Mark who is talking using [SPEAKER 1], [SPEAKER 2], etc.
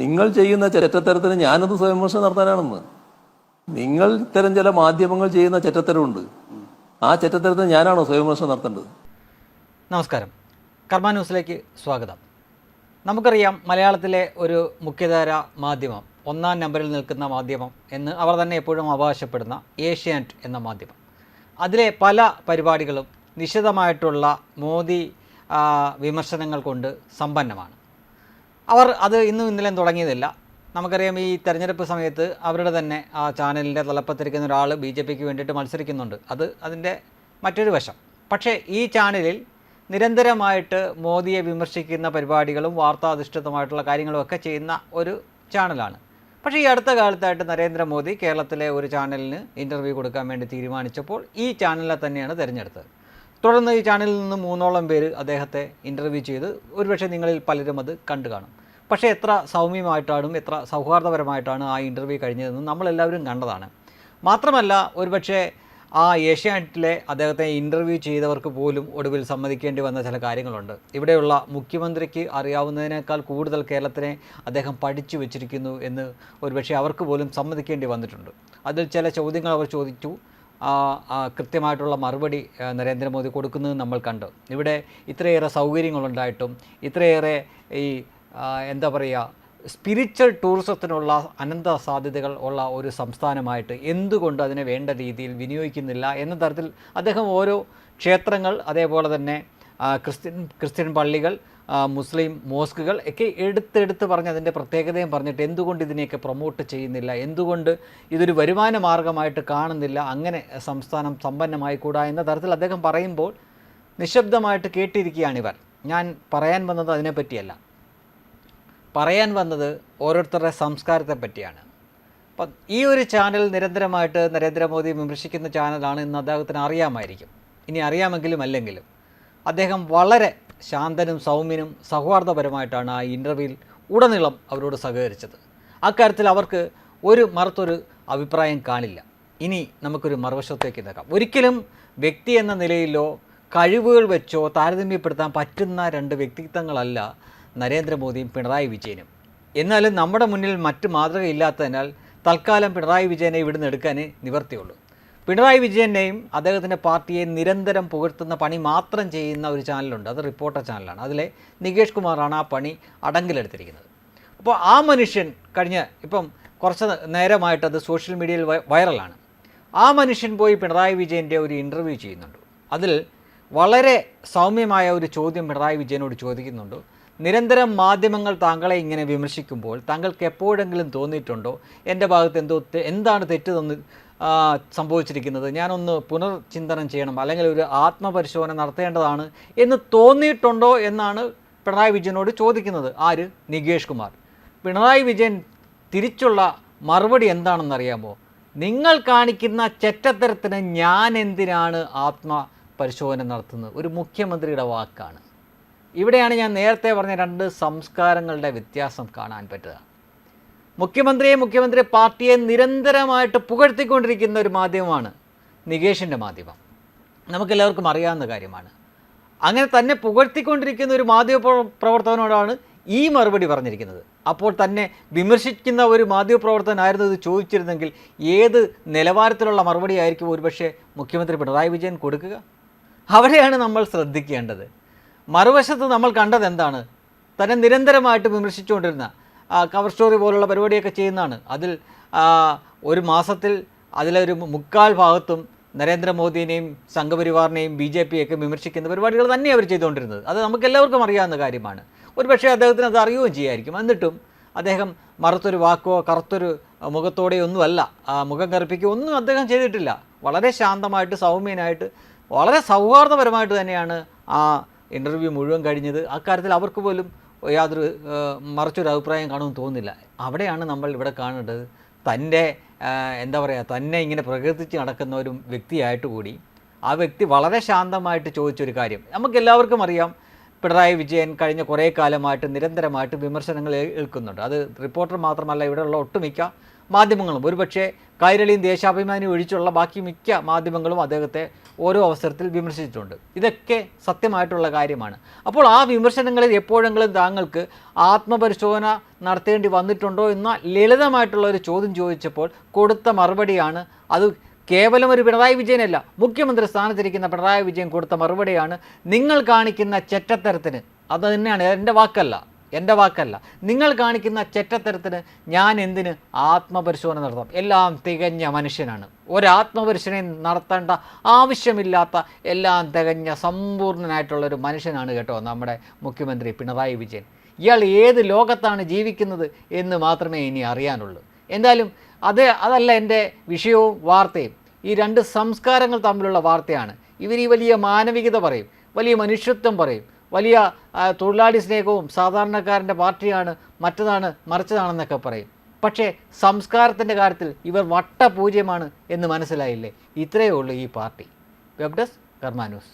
[SPEAKER 1] നിങ്ങൾ ചെയ്യുന്ന ചെറ്റത്തരത്തിന് ഞാനത് സ്വയംവിമർശനം നടത്താനാണെന്ന്. നിങ്ങൾ ഇത്തരം ചില മാധ്യമങ്ങൾ ചെയ്യുന്ന ചെറ്റത്തരമുണ്ട് ആ ചെറ്റത്തരത്തിന് ഞാനാണോ സ്വയംവിമർശനം നടത്തേണ്ടത്?
[SPEAKER 2] നമസ്കാരം. കർമ്മ ന്യൂസിലേക്ക് സ്വാഗതം. നമുക്കറിയാം മലയാളത്തിലെ ഒരു മുഖ്യധാര മാധ്യമം ഒന്നാം നമ്പറിൽ നിൽക്കുന്ന മാധ്യമം എന്ന് അവർ തന്നെ എപ്പോഴും അവകാശപ്പെടുന്ന ഏഷ്യാനെറ്റ് എന്ന മാധ്യമം. അതിലെ പല പരിപാടികളും നിശിതമായിട്ടുള്ള മോദി വിമർശനങ്ങൾ കൊണ്ട് സമ്പന്നമാണ്. അവർ അത് ഇന്നും ഇന്നലെയും തുടങ്ങിയതല്ല. നമുക്കറിയാം ഈ തെരഞ്ഞെടുപ്പ് സമയത്ത് അവരുടെ തന്നെ ആ ചാനലിന്റെ തലപ്പത്തിരിക്കുന്ന ഒരാൾ ബി ജെ പിക്ക് വേണ്ടിയിട്ട് മത്സരിക്കുന്നുണ്ട്. അത് അതിന്റെ മറ്റൊരു വശം. പക്ഷേ ഈ ചാനലിൽ നിരന്തരമായിട്ട് മോദിയെ വിമർശിക്കുന്ന പരിപാടികളും വാർത്താധിഷ്ഠിതമായിട്ടുള്ള കാര്യങ്ങളും ഒക്കെ ചെയ്യുന്ന ഒരു ചാനലാണ്. പക്ഷേ ഈ അടുത്ത കാലത്തായിട്ട് നരേന്ദ്രമോദി കേരളത്തിലെ ഒരു ചാനലിന് ഇന്റർവ്യൂ കൊടുക്കാൻ വേണ്ടി തീരുമാനിച്ചപ്പോൾ ഈ ചാനലിനെ തന്നെയാണ് തിരഞ്ഞെടുത്തത്. തുടർന്ന് ഈ ചാനലിൽ നിന്ന് മൂന്നോളം പേര് അദ്ദേഹത്തെ ഇന്റർവ്യൂ ചെയ്ത് ഒരുപക്ഷെ നിങ്ങളിൽ പലരും അത് കണ്ടു കാണും. പക്ഷേ എത്ര സൗമ്യമായിട്ടാണ് എത്ര സൗഹാർദ്ദപരമായിട്ടാണ് ആ ഇന്റർവ്യൂ കഴിഞ്ഞതെന്ന് നമ്മളെല്ലാവരും കണ്ടതാണ്. മാത്രമല്ല ഒരുപക്ഷെ ആ ഏഷ്യാനെറ്റിലെ അദ്ദേഹത്തെ ഇന്റർവ്യൂ ചെയ്തവർക്ക് പോലും ഒടുവിൽ സമ്മതിക്കേണ്ടി വന്ന ചില കാര്യങ്ങളുണ്ട്. ഇവിടെയുള്ള മുഖ്യമന്ത്രിക്ക് അറിയാവുന്നതിനേക്കാൾ കൂടുതൽ കേരളത്തിനെ അദ്ദേഹം പഠിച്ചു വെച്ചിരിക്കുന്നു എന്ന് ഒരുപക്ഷെ അവർക്ക് പോലും സമ്മതിക്കേണ്ടി വന്നിട്ടുണ്ട്. അതിൽ ചില ചോദ്യങ്ങൾ അവർ ചോദിച്ചു. കൃത്യമായിട്ടുള്ള മറുപടി നരേന്ദ്രമോദി കൊടുക്കുന്നത് നമ്മൾ കണ്ടു. ഇവിടെ ഇത്രയേറെ സൗകര്യങ്ങളുണ്ടായിട്ടും ഇത്രയേറെ ഈ എന്താ പറയുക സ്പിരിച്വൽ ടൂറിസത്തിനുള്ള അനന്ത സാധ്യതകൾ ഉള്ള ഒരു സംസ്ഥാനമായിട്ട് എന്തുകൊണ്ട് അതിനെ വേണ്ട രീതിയിൽ വിനിയോഗിക്കുന്നില്ല എന്ന തരത്തിൽ അദ്ദേഹം ഓരോ ക്ഷേത്രങ്ങൾ അതേപോലെ തന്നെ ക്രിസ്ത്യൻ ക്രിസ്ത്യൻ പള്ളികൾ മുസ്ലിം മോസ്കുകൾ ഒക്കെ എടുത്തെടുത്ത് പറഞ്ഞ് അതിന്റെ പ്രത്യേകതയും പറഞ്ഞിട്ട് എന്തുകൊണ്ട് ഇതിനെയൊക്കെ പ്രൊമോട്ട് ചെയ്യുന്നില്ല? എന്തുകൊണ്ട് ഇതൊരു വരുമാന മാർഗമായിട്ട് കാണുന്നില്ല? അങ്ങനെ സംസ്ഥാനം സമ്പന്നമായിക്കൂടാ എന്ന തരത്തിൽ അദ്ദേഹം പറയുമ്പോൾ നിശബ്ദമായിട്ട് കേട്ടിരിക്കുകയാണിവർ ഞാൻ പറയാൻ വന്നത് അതിനെപ്പറ്റിയല്ല. പറയാൻ വന്നത് ഓരോരുത്തരുടെ സംസ്കാരത്തെ പറ്റിയാണ്. അപ്പം ഈ ഒരു ചാനൽ നിരന്തരമായിട്ട് നരേന്ദ്രമോദി വിമർശിക്കുന്ന ചാനലാണ് എന്ന് അദ്ദേഹത്തിന് അറിയാമായിരിക്കും. ഇനി അറിയാമെങ്കിലും അല്ലെങ്കിലും അദ്ദേഹം വളരെ ശാന്തനും സൗമ്യനും സൗഹാർദ്ദപരമായിട്ടാണ് ആ ഇന്റർവ്യൂവിൽ ഉടനീളം അവരോട് സഹകരിച്ചത്. അക്കാര്യത്തിൽ അവർക്ക് ഒരു മറുത്തൊരു അഭിപ്രായം കാണില്ല. ഇനി നമുക്കൊരു മറുവശത്തേക്ക് നോക്കാം ഒരിക്കലും വ്യക്തി എന്ന നിലയിലോ കഴിവുകൾ വെച്ചോ താരതമ്യപ്പെടുത്താൻ പറ്റുന്ന രണ്ട് വ്യക്തിത്വങ്ങളല്ല നരേന്ദ്രമോദിയും പിണറായി വിജയനും. എന്നാലും നമ്മുടെ മുന്നിൽ മറ്റു മാതൃകയില്ലാത്തതിനാൽ തൽക്കാലം പിണറായി വിജയനെ ഇവിടുന്ന് എടുക്കാനേ നിവർത്തിയുള്ളൂ. പിണറായി വിജയനെയും അദ്ദേഹത്തിന്റെ പാർട്ടിയെ നിരന്തരം പുകഴ്ത്തുന്ന പണി മാത്രം ചെയ്യുന്ന ഒരു ചാനലുണ്ട്. അത് റിപ്പോർട്ടർ ചാനലാണ്. അതിലെ നികേഷ് കുമാറാണ് ആ പണി അടങ്കിലെടുത്തിരിക്കുന്നത്. അപ്പോൾ ആ മനുഷ്യൻ കഴിഞ്ഞ ഇപ്പം കുറച്ച് നേരമായിട്ട് അത് സോഷ്യൽ മീഡിയയിൽ വൈറലാണ്. ആ മനുഷ്യൻ പോയി പിണറായി വിജയന്റെ ഒരു ഇന്റർവ്യൂ ചെയ്യുന്നുണ്ട്. അതിൽ വളരെ സൗമ്യമായ ഒരു ചോദ്യം പിണറായി വിജയനോട് ചോദിക്കുന്നുണ്ട്. നിരന്തരം മാധ്യമങ്ങൾ താങ്കളെ ഇങ്ങനെ വിമർശിക്കുമ്പോൾ താങ്കൾക്ക് എപ്പോഴെങ്കിലും തോന്നിയിട്ടുണ്ടോ? എന്റെ ഭാഗത്ത് എന്തോ എന്താണ് തെറ്റ് തന്ന് സംഭവിച്ചിരിക്കുന്നത്. ഞാനൊന്ന് പുനർചിന്തനം ചെയ്യണം. അല്ലെങ്കിൽ ഒരു ആത്മപരിശോധന നടത്തേണ്ടതാണ് എന്ന് തോന്നിയിട്ടുണ്ടോ എന്നാണ് പിണറായി വിജയനോട് ചോദിക്കുന്നത്. ആര്? നികേഷ് കുമാർ. പിണറായി വിജയൻ തിരിച്ചുള്ള മറുപടി എന്താണെന്നറിയാമോ നിങ്ങൾ കാണിക്കുന്ന ചെറ്റത്തരത്തിന് ഞാൻ എന്തിനാണ് ആത്മപരിശോധന നടത്തുന്നത്? ഒരു മുഖ്യമന്ത്രിയുടെ വാക്കാണ്. ഇവിടെയാണ് ഞാൻ നേരത്തെ പറഞ്ഞ രണ്ട് സംസ്കാരങ്ങളുടെ വ്യത്യാസം കാണാൻ പറ്റുക. മുഖ്യമന്ത്രിയെ മുഖ്യമന്ത്രി പാർട്ടിയെ നിരന്തരമായിട്ട് പുകഴ്ത്തിക്കൊണ്ടിരിക്കുന്ന ഒരു മാധ്യമമാണ് നികേഷിന്റെ മാധ്യമം. നമുക്കെല്ലാവർക്കും അറിയാവുന്ന കാര്യമാണ്. അങ്ങനെ തന്നെ പുകഴ്ത്തിക്കൊണ്ടിരിക്കുന്ന ഒരു മാധ്യമ പ്രവ- പ്രവർത്തകനോടാണ് ഈ മറുപടി പറഞ്ഞിരിക്കുന്നത്. അപ്പോൾ തന്നെ വിമർശിക്കുന്ന ഒരു മാധ്യമ പ്രവർത്തകനായിരുന്നു ഇത് ചോദിച്ചിരുന്നെങ്കിൽ ഏത് നിലവാരത്തിലുള്ള മറുപടി ആയിരിക്കും ഒരുപക്ഷെ മുഖ്യമന്ത്രി പിണറായി വിജയൻ കൊടുക്കുക? അവിടെയാണ് നമ്മൾ ശ്രദ്ധിക്കേണ്ടത്. മറുവശത്ത് നമ്മൾ കണ്ടത് എന്താണ് തന്നെ നിരന്തരമായിട്ട് വിമർശിച്ചുകൊണ്ടിരുന്ന കവർ സ്റ്റോറി പോലുള്ള പരിപാടിയൊക്കെ ചെയ്യുന്നതാണ്. അതിൽ ഒരു മാസത്തിൽ അതിലൊരു മുക്കാൽ ഭാഗത്തും നരേന്ദ്രമോദിനെയും സംഘപരിവാറിനെയും ബി ജെ പിയൊക്കെ വിമർശിക്കുന്ന പരിപാടികൾ തന്നെ അവർ ചെയ്തുകൊണ്ടിരുന്നത്. അത് നമുക്ക് എല്ലാവർക്കും അറിയാവുന്ന കാര്യമാണ്. ഒരു പക്ഷേ അദ്ദേഹത്തിന് അത് അറിയുകയും ചെയ്യായിരിക്കും. എന്നിട്ടും അദ്ദേഹം മറുത്തൊരു വാക്കോ കറുത്തൊരു മുഖത്തോടെയൊന്നുമല്ല മുഖം കറുപ്പിക്കുക ഒന്നും അദ്ദേഹം ചെയ്തിട്ടില്ല. വളരെ ശാന്തമായിട്ട് സൗമ്യനായിട്ട് വളരെ സൗഹാർദ്ദപരമായിട്ട് തന്നെയാണ് ആ ഇന്റർവ്യൂ മുഴുവൻ കഴിഞ്ഞത്. അക്കാര്യത്തിൽ അവർക്ക് പോലും യാതൊരു മറിച്ചൊരു അഭിപ്രായം കാണുമെന്ന് തോന്നുന്നില്ല. അവിടെയാണ് നമ്മൾ ഇവിടെ കാണേണ്ടത്. തന്റെ എന്താ പറയുക തന്നെ ഇങ്ങനെ പ്രകീർത്തിച്ച് നടക്കുന്ന ഒരു വ്യക്തിയായിട്ട് കൂടി ആ വ്യക്തി വളരെ ശാന്തമായിട്ട് ചോദിച്ചൊരു കാര്യം. നമുക്ക് എല്ലാവർക്കും അറിയാം പിണറായി വിജയൻ കഴിഞ്ഞ കുറേ കാലമായിട്ട് നിരന്തരമായിട്ട് വിമർശനങ്ങൾ ഏൽക്കുന്നുണ്ട്. അത് റിപ്പോർട്ടർ മാത്രമല്ല ഇവിടെയുള്ള ഒട്ടുമിക്ക മാധ്യമങ്ങളും. ഒരുപക്ഷെ കൈരളിയും ദേശാഭിമാനി ഒഴിച്ചുള്ള ബാക്കി മിക്ക മാധ്യമങ്ങളും അദ്ദേഹത്തെ ഓരോ അവസരത്തിൽ വിമർശിച്ചിട്ടുണ്ട്. ഇതൊക്കെ സത്യമായിട്ടുള്ള കാര്യമാണ്. അപ്പോൾ ആ വിമർശനങ്ങളിൽ എപ്പോഴെങ്കിലും താങ്കൾക്ക് ആത്മപരിശോധന നടത്തേണ്ടി വന്നിട്ടുണ്ടോ എന്ന ലളിതമായിട്ടുള്ള ഒരു ചോദ്യം ചോദിച്ചപ്പോൾ കൊടുത്ത മറുപടിയാണ് അത് കേവലം ഒരു പിണറായി വിജയനല്ല മുഖ്യമന്ത്രി സ്ഥാനത്തിരിക്കുന്ന പിണറായി വിജയൻ കൊടുത്ത മറുപടിയാണ് നിങ്ങൾ കാണിക്കുന്ന ചെറ്റത്തരത്തിന്. അത് തന്നെയാണ് എന്റെ വാക്കല്ല. എന്റെ വാക്കല്ല. നിങ്ങൾ കാണിക്കുന്ന ചെറ്റത്തരത്തിന് ഞാൻ എന്തിന് ആത്മപരിശോധന നടത്താം? എല്ലാം തികഞ്ഞ മനുഷ്യനാണ്. ഒരാത്മപരിശോധന നടത്തേണ്ട ആവശ്യമില്ലാത്ത എല്ലാം തികഞ്ഞ സമ്പൂർണനായിട്ടുള്ളൊരു മനുഷ്യനാണ് കേട്ടോ നമ്മുടെ മുഖ്യമന്ത്രി പിണറായി വിജയൻ. ഇയാൾ ഏത് ലോകത്താണ് ജീവിക്കുന്നത് എന്ന് മാത്രമേ ഇനി അറിയാനുള്ളൂ. എന്തായാലും അത് അതല്ല എന്റെ വിഷയവും വാർത്തയും. ഈ രണ്ട് സംസ്കാരങ്ങൾ തമ്മിലുള്ള വാർത്തയാണ്. ഇവർ ഈ വലിയ മാനവികത പറയും വലിയ മനുഷ്യത്വം പറയും. വലിയ തൊഴിലാളി സ്നേഹവും സാധാരണക്കാരന്റെ പാർട്ടിയാണ് മറ്റതാണ് മറിച്ചതാണെന്നൊക്കെ പറയും. പക്ഷേ സംസ്കാരത്തിന്റെ കാര്യത്തിൽ ഇവർ വട്ടപൂജ്യമാണ് എന്ന് മനസ്സിലായില്ലേ? ഇത്രയേ ഉള്ളൂ ഈ party. Web desk Karma news.